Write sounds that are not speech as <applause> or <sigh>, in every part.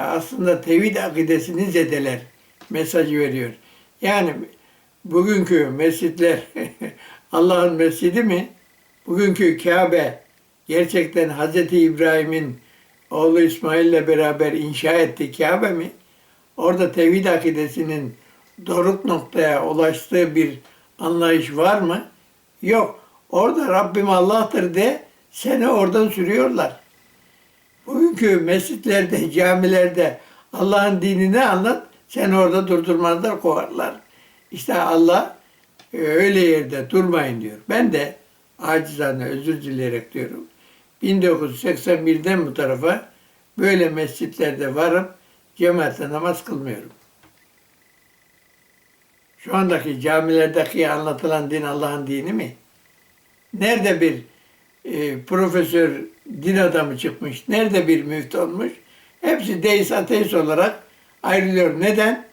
aslında tevhid akidesini zedeler. Mesajı veriyor. Yani bugünkü mescitler <laughs> Allah'ın mescidi mi? Bugünkü Kabe gerçekten Hz. İbrahim'in oğlu İsmail ile beraber inşa ettiği Kabe mi? Orada tevhid akidesinin doruk noktaya ulaştığı bir anlayış var mı? Yok. Orada Rabbim Allah'tır de seni oradan sürüyorlar. Bugünkü mescitlerde, camilerde Allah'ın dinini anlat, seni orada durdurmazlar, kovarlar. İşte Allah e, öyle yerde durmayın diyor. Ben de acizane özür dileyerek diyorum. 1981'den bu tarafa böyle mescitlerde varıp cemaatle namaz kılmıyorum. Şu andaki camilerdeki anlatılan din Allah'ın dini mi? Nerede bir e, profesör din adamı çıkmış, nerede bir müftü olmuş? Hepsi deist ateist olarak ayrılıyor. Neden?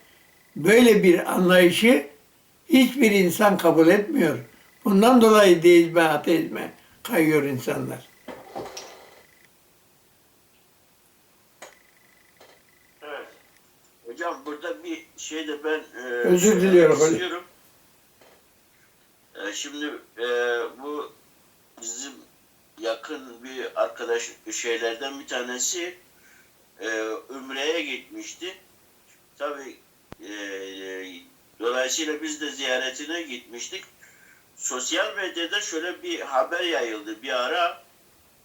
Böyle bir anlayışı hiçbir insan kabul etmiyor. Bundan dolayı deizme, ateizme kayıyor insanlar. Evet. Hocam burada bir şey de ben e, Özür diliyorum istiyorum. E, şimdi e, bu bizim yakın bir arkadaş şeylerden bir tanesi e, Ümre'ye gitmişti. Tabii e, dolayısıyla biz de ziyaretine gitmiştik. Sosyal medyada şöyle bir haber yayıldı bir ara.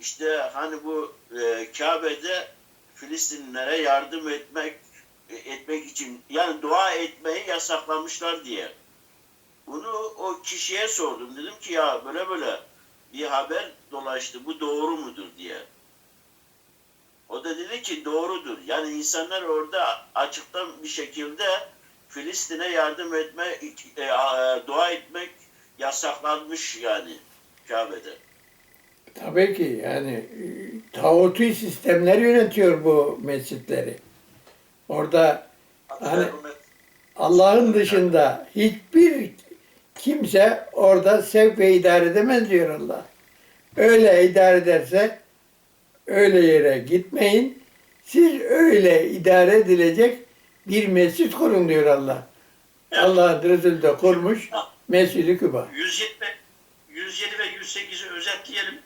İşte hani bu e, Kabe'de Filistinlilere yardım etmek etmek için yani dua etmeyi yasaklamışlar diye. Bunu o kişiye sordum. Dedim ki ya böyle böyle bir haber dolaştı. Bu doğru mudur diye. O da dedi ki doğrudur. Yani insanlar orada açıktan bir şekilde Filistin'e yardım etme, e, a- dua etmek yasaklanmış yani Kabe'de. Tabii ki yani e, tağuti sistemler yönetiyor bu mescitleri. Orada Hani- Allah'ın dışında hiçbir kimse orada sevk ve idare edemez diyor Allah. Öyle idare ederse öyle yere gitmeyin. Siz öyle idare edilecek bir mescit kurun diyor Allah. Allah Resulü de kurmuş Mescid-i Küba. 107, 107 ve 108'i özetleyelim.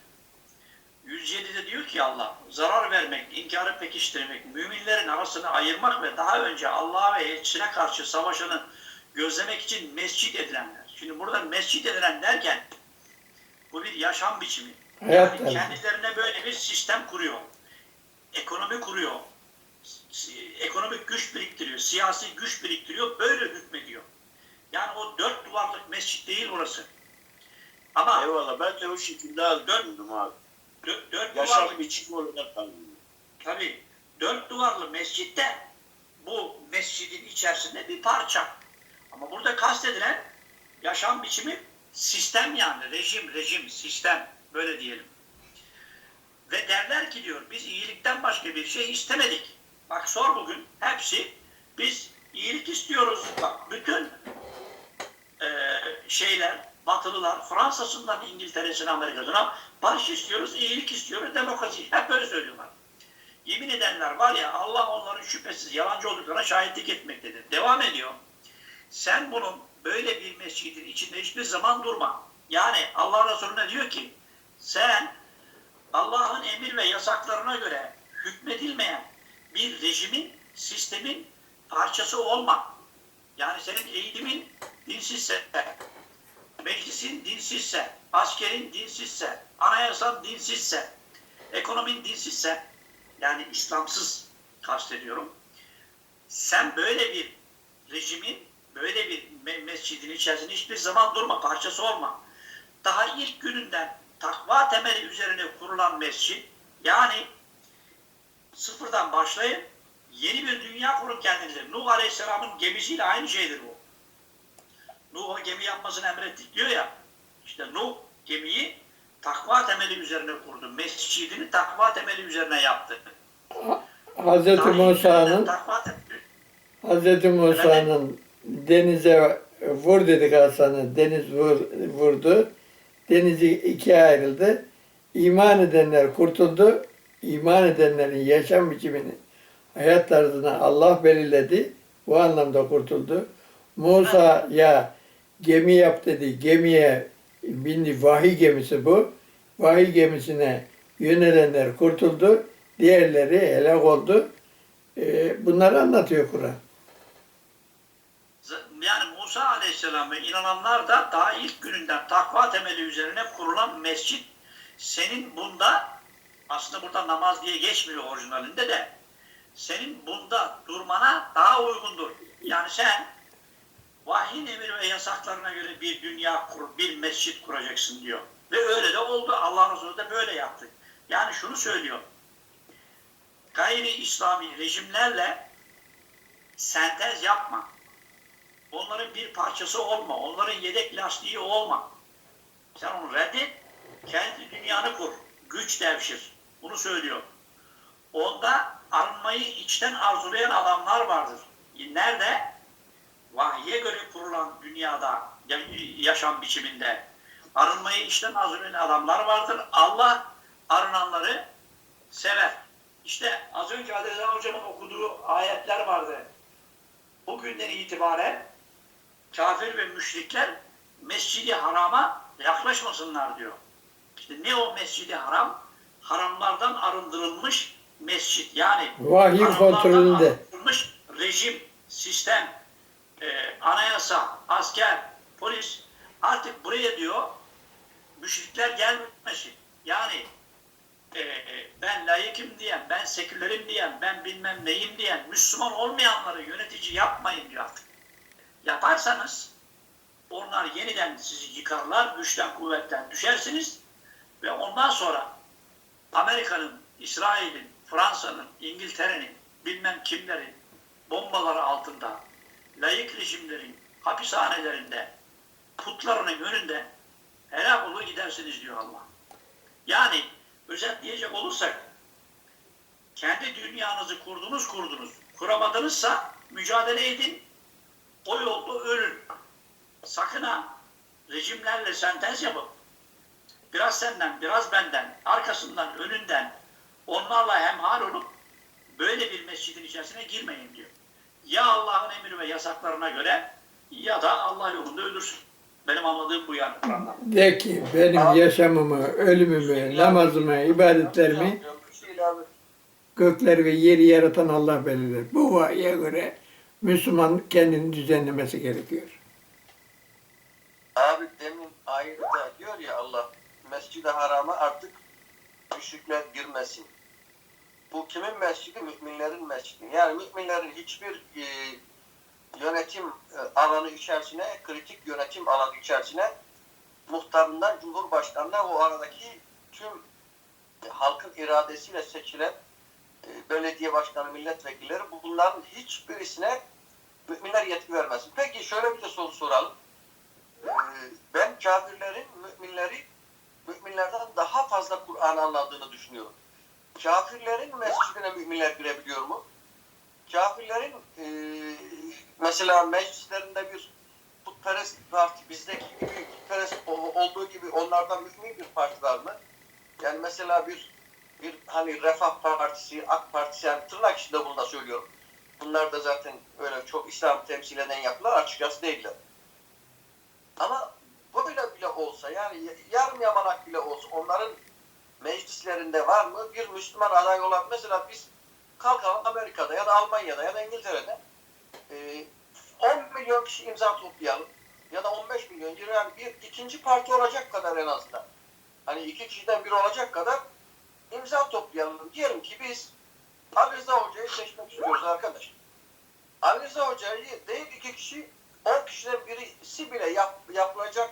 107'de diyor ki Allah, zarar vermek, inkarı pekiştirmek, müminlerin arasını ayırmak ve daha önce Allah'a ve elçisine karşı savaşanı gözlemek için mescit edilenler. Şimdi burada mescit edilen derken bu bir yaşam biçimi. Hayat yani kendilerine böyle bir sistem kuruyor. Ekonomi kuruyor. Ekonomik güç biriktiriyor. Siyasi güç biriktiriyor. Böyle hükmediyor. Yani o dört duvarlık mescit değil orası. Ama Eyvallah ben de o şekilde aldım abi. dört, dört Yaşam duvarlı biçimi olarak aldım. tabii dört duvarlı mescitte bu mescidin içerisinde bir parça. Ama burada kastedilen yaşam biçimi sistem yani rejim rejim sistem böyle diyelim. Ve derler ki diyor biz iyilikten başka bir şey istemedik. Bak sor bugün hepsi biz iyilik istiyoruz. Bak bütün e, şeyler, Batılılar, Fransa'sından İngiltere'sine, Amerika'sına barış istiyoruz, iyilik istiyoruz, demokrasi. Hep böyle söylüyorlar. Yemin edenler var ya Allah onların şüphesiz yalancı olduklarına şahitlik etmektedir. Devam ediyor. Sen bunun böyle bir mescidin içinde hiçbir zaman durma. Yani Allah Resulü ne diyor ki sen Allah'ın emir ve yasaklarına göre hükmedilmeyen bir rejimin, sistemin parçası olma. Yani senin eğitimin dinsizse, meclisin dinsizse, askerin dinsizse, anayasan dinsizse, ekonomin dinsizse, yani İslamsız kastediyorum. Sen böyle bir mescidin içerisinde hiçbir zaman durma, parçası olma. Daha ilk gününden takva temeli üzerine kurulan mescit, yani sıfırdan başlayın, yeni bir dünya kurun kendinize. Nuh Aleyhisselam'ın gemisiyle aynı şeydir bu. Nuh o gemi yapmasını emrettik diyor ya. İşte Nuh gemiyi takva temeli üzerine kurdu. Mescidini takva temeli üzerine yaptı. Hz. Musa'nın. Hz. Musa'nın denize vur dedik Hasan'ı. Deniz vur, vurdu. Denizi ikiye ayrıldı. İman edenler kurtuldu. İman edenlerin yaşam biçimini hayat tarzını Allah belirledi. Bu anlamda kurtuldu. Musa'ya gemi yap dedi. Gemiye bindi. Vahiy gemisi bu. Vahiy gemisine yönelenler kurtuldu. Diğerleri helak oldu. Ee, bunları anlatıyor Kur'an. Yani Musa Aleyhisselam'a inananlar da daha ilk gününden takva temeli üzerine kurulan mescit senin bunda aslında burada namaz diye geçmiyor orijinalinde de senin bunda durmana daha uygundur. Yani sen vahyin emir ve yasaklarına göre bir dünya kur, bir mescit kuracaksın diyor. Ve öyle de oldu. Allah Resulü de böyle yaptı. Yani şunu söylüyor. Gayri İslami rejimlerle sentez yapma. Onların bir parçası olma. Onların yedek lastiği olma. Sen onu reddet. Kendi dünyanı kur. Güç devşir. Bunu söylüyor. Onda arınmayı içten arzulayan adamlar vardır. Nerede? Vahye göre kurulan dünyada, ya- yaşam biçiminde arınmayı içten arzulayan adamlar vardır. Allah arınanları sever. İşte az önce Rıza Hocam'ın okuduğu ayetler vardı. Bugünden itibaren kafir ve müşrikler mescidi harama yaklaşmasınlar diyor. İşte ne o mescidi haram? Haramlardan arındırılmış mescit. Yani haramlardan kontrolünde. arındırılmış rejim, sistem, e, anayasa, asker, polis artık buraya diyor müşrikler gelmesin. Yani e, ben layıkım diyen, ben sekülerim diyen, ben bilmem neyim diyen Müslüman olmayanları yönetici yapmayın diyor artık. Yaparsanız onlar yeniden sizi yıkarlar, güçten kuvvetten düşersiniz ve ondan sonra Amerika'nın, İsrail'in, Fransa'nın, İngiltere'nin, bilmem kimlerin bombaları altında, layık rejimlerin hapishanelerinde, putlarının önünde helak olur gidersiniz diyor Allah. Yani özetleyecek olursak kendi dünyanızı kurdunuz kurdunuz. Kuramadınızsa mücadele edin. O yolda ölün. Sakın ha rejimlerle sentez yapıp biraz senden biraz benden arkasından önünden onlarla hemhal olup böyle bir mescidin içerisine girmeyin diyor. Ya Allah'ın emri ve yasaklarına göre ya da Allah yolunda ölürsün. Benim anladığım bu yani. De ki benim yaşamımı, ölümümü, namazımı, ibadetlerimi gökler ve yeri yaratan Allah belirler. Bu vahye göre Müslüman kendini düzenlemesi gerekiyor. Abi demin ayette diyor ya Allah Mescid-i Haram'a artık müşrikler girmesin. Bu kimin mescidi? Müminlerin mescidi. Yani müminlerin hiçbir e, yönetim e, alanı içerisine, kritik yönetim alanı içerisine muhtarından Cumhurbaşkanı'na o aradaki tüm halkın iradesiyle seçilen belediye başkanı, milletvekilleri bunların hiçbirisine müminler yetki vermesin. Peki şöyle bir de soru soralım. Ee, ben kafirlerin müminleri müminlerden daha fazla Kur'an anladığını düşünüyorum. Kafirlerin mescidine müminler girebiliyor mu? Kafirlerin e, mesela meclislerinde bir putperest parti bizdeki gibi putperest olduğu gibi onlardan mümin bir parti var mı? Yani mesela bir bir hani Refah Partisi, AK Partisi yani tırnak içinde bunu da söylüyorum. Bunlar da zaten öyle çok İslam temsil eden yapılar açıkçası değiller. Ama böyle bile olsa yani yarım yamalak bile olsa onların meclislerinde var mı bir Müslüman aday olan mesela biz kalkalım Amerika'da ya da Almanya'da ya da İngiltere'de e, 10 milyon kişi imza toplayalım ya da 15 milyon yani bir ikinci parti olacak kadar en azından. Hani iki kişiden biri olacak kadar imza toplayalım. Diyelim ki biz Ali Rıza Hoca'yı seçmek istiyoruz arkadaş. Ali Rıza Hoca'yı değil iki kişi 10 kişiden birisi bile yap, yapılacak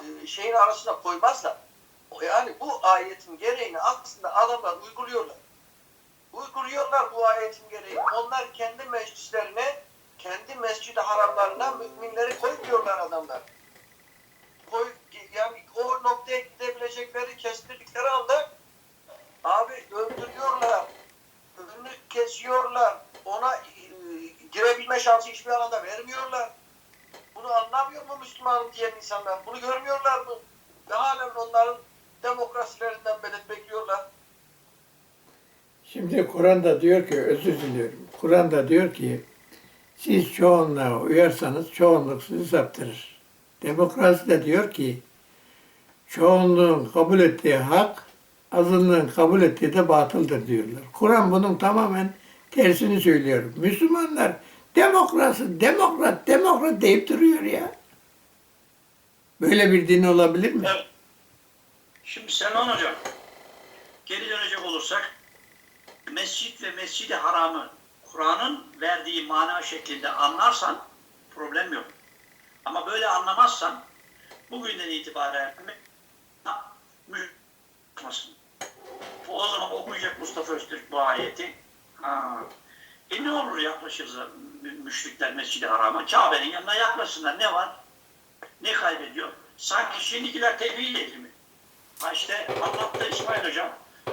e, şeyin arasına koymazlar. Yani bu ayetin gereğini aslında adamlar uyguluyorlar. Uyguluyorlar bu ayetin gereğini. Onlar kendi meclislerine, kendi mescid-i haramlarına müminleri koymuyorlar adamlar. Koy, yani o noktaya gidebilecekleri kestirdikleri anda abi öldürüyorlar, önünü kesiyorlar, ona e, girebilme şansı hiçbir alanda vermiyorlar. Bunu anlamıyor mu Müslümanım diyen insanlar? Bunu görmüyorlar mı? Ve halen onların demokrasilerinden medet bekliyorlar. Şimdi Kur'an'da diyor ki, özür diliyorum. Kur'an'da diyor ki, siz çoğunluğa uyarsanız çoğunluk sizi saptırır. Demokrasi de diyor ki, çoğunluğun kabul ettiği hak, azınlığın kabul ettiği de batıldır diyorlar. Kur'an bunun tamamen tersini söylüyor. Müslümanlar demokrasi, demokrat, demokrat deyip duruyor ya. Böyle bir din olabilir mi? Şimdi Selman Hocam, geri dönecek olursak, mescit ve mescidi haramı Kur'an'ın verdiği mana şeklinde anlarsan problem yok. Ama böyle anlamazsan bugünden itibaren müşrikmasın. O zaman okuyacak Mustafa Öztürk bu ayeti. Ha. E ne olur yaklaşırız mü- müşrikler mescidi harama? Kabe'nin yanına yaklaşsınlar. Ne var? Ne kaybediyor? Sanki şimdikiler tevhid ehli mi? Ha işte anlattı İsmail Hocam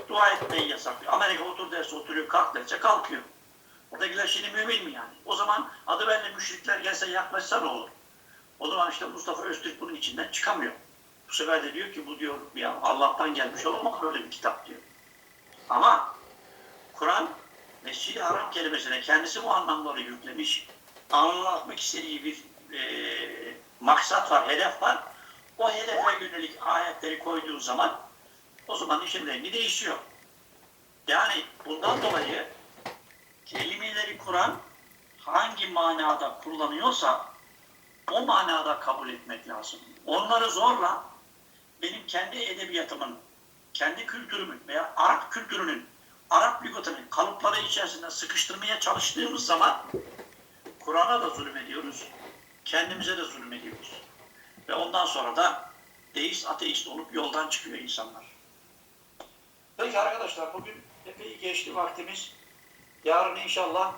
dua etmeyi yasaklıyor. Amerika otur derse oturuyor, kalk derse kalkıyor. Oradakiler şimdi mümin mi yani? O zaman adı belli müşrikler gelse yaklaşsa ne olur? O zaman işte Mustafa Öztürk bunun içinden çıkamıyor. Bu sefer de diyor ki bu diyor ya Allah'tan gelmiş olamaz böyle bir kitap diyor. Ama Kur'an Mescid-i Haram kelimesine kendisi bu anlamları yüklemiş. Anlatmak istediği bir e, maksat var, hedef var. O hedefe yönelik ayetleri koyduğu zaman o zaman işin rengi değişiyor. Yani bundan dolayı kelimeleri Kur'an hangi manada kullanıyorsa o manada kabul etmek lazım. Onları zorla benim kendi edebiyatımın, kendi kültürümün veya Arap kültürünün, Arap lügatının kalıpları içerisinde sıkıştırmaya çalıştığımız zaman Kur'an'a da zulmediyoruz, kendimize de zulmediyoruz. Ve ondan sonra da deist, ateist olup yoldan çıkıyor insanlar. Peki arkadaşlar bugün epey geçti vaktimiz. Yarın inşallah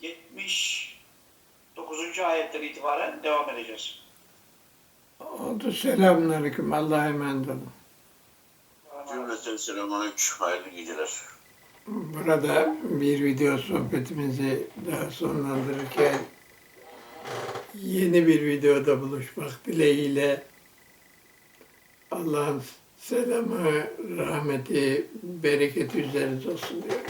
79. ayetten itibaren devam edeceğiz. Oldu. Selamünaleyküm. Allah'a emanet olun. Cümleten selamünaleyküm. Hayırlı geceler. Burada bir video sohbetimizi daha sonlandırırken yeni bir videoda buluşmak dileğiyle Allah'ın selamı, rahmeti, bereketi üzerinize olsun diyorum.